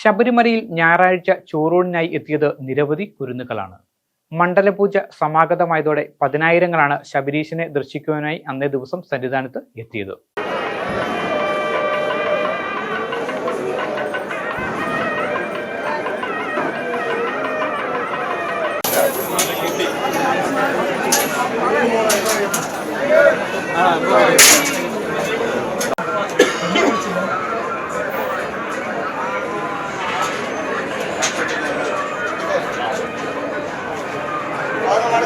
ശബരിമലയിൽ ഞായറാഴ്ച ചോറൂണിനായി എത്തിയത് നിരവധി കുരുന്നുകളാണ്. മണ്ഡലപൂജ സമാഗതമായതോടെ പതിനായിരങ്ങളാണ് ശബരീശനെ ദർശിക്കുവാനായി അന്നേ ദിവസം സന്നിധാനത്ത് എത്തിയത്.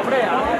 આપણે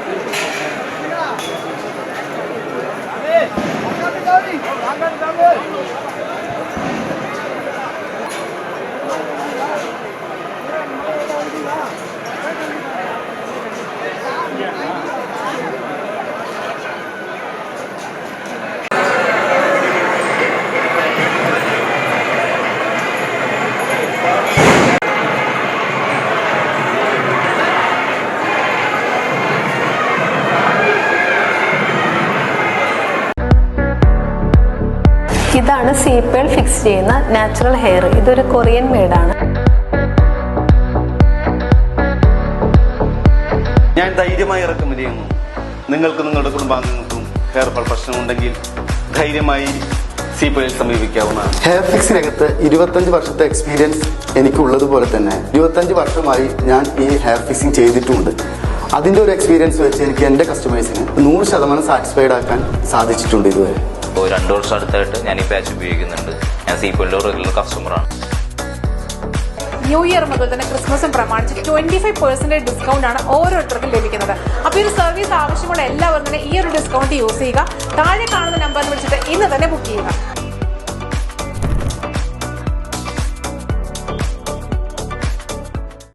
ഇതാണ് സീപ്പേൾ ഫിക്സ് ചെയ്യുന്ന നാച്ചുറൽ ഹെയർ ഇതൊരു കൊറിയൻ മെയ്ഡാണ് ഞാൻ ധൈര്യമായി ഇറക്കുമതി ചെയ്യുന്നു. നിങ്ങൾക്ക് നിങ്ങളുടെ കുടുംബാംഗങ്ങൾക്കും ഹെയർ ഫാൾ പ്രശ്നമുണ്ടെങ്കിൽ ധൈര്യമായി സീപ്പയിൽ സമീപിക്കാവുന്നതാണ്. ഹെയർ ഫിക്സിനകത്ത് ഇരുപത്തഞ്ച് വർഷത്തെ എക്സ്പീരിയൻസ് എനിക്കുള്ളതുപോലെ തന്നെ. ഇരുപത്തഞ്ച് വർഷമായി ഞാൻ ഈ ഹെയർ ഫിക്സിങ് ചെയ്തിട്ടുമുണ്ട് അതിന്റെ ഒരു എക്സ്പീരിയൻസ് വെച്ച് എനിക്ക് എന്റെ കസ്റ്റമേഴ്സിന് നൂറ് ശതമാനം സാറ്റിസ്ഫൈഡ് ആക്കാൻ സാധിച്ചിട്ടുണ്ട് ഇതുവരെ. ഇപ്പോൾ രണ്ട് വർഷം അടുത്തായിട്ട് ഞാൻ ഈ പാച്ച് ഉപയോഗിക്കുന്നുണ്ട്. ഞാൻ സീപ്പലിന്റെ റെഗുലർ കസ്റ്റമറാണ് ന്യൂ ഇയർ മുതൽ തന്നെ ക്രിസ്മസും പ്രമാണിച്ച് ട്വന്റി ഫൈവ് പെർസെന്റേജ് ഡിസ്കൗണ്ട് ആണ് ഓരോരുത്തർക്കും ലഭിക്കുന്നത്. അപ്പോൾ ഈ ഒരു സർവീസ് ആവശ്യമുള്ള എല്ലാവരും തന്നെ ഈ ഒരു ഡിസ്കൗണ്ട് യൂസ് ചെയ്യുക. താഴെ കാണുന്ന നമ്പറിൽ വിളിച്ചിട്ട് ഇന്ന് തന്നെ ബുക്ക് ചെയ്യുക.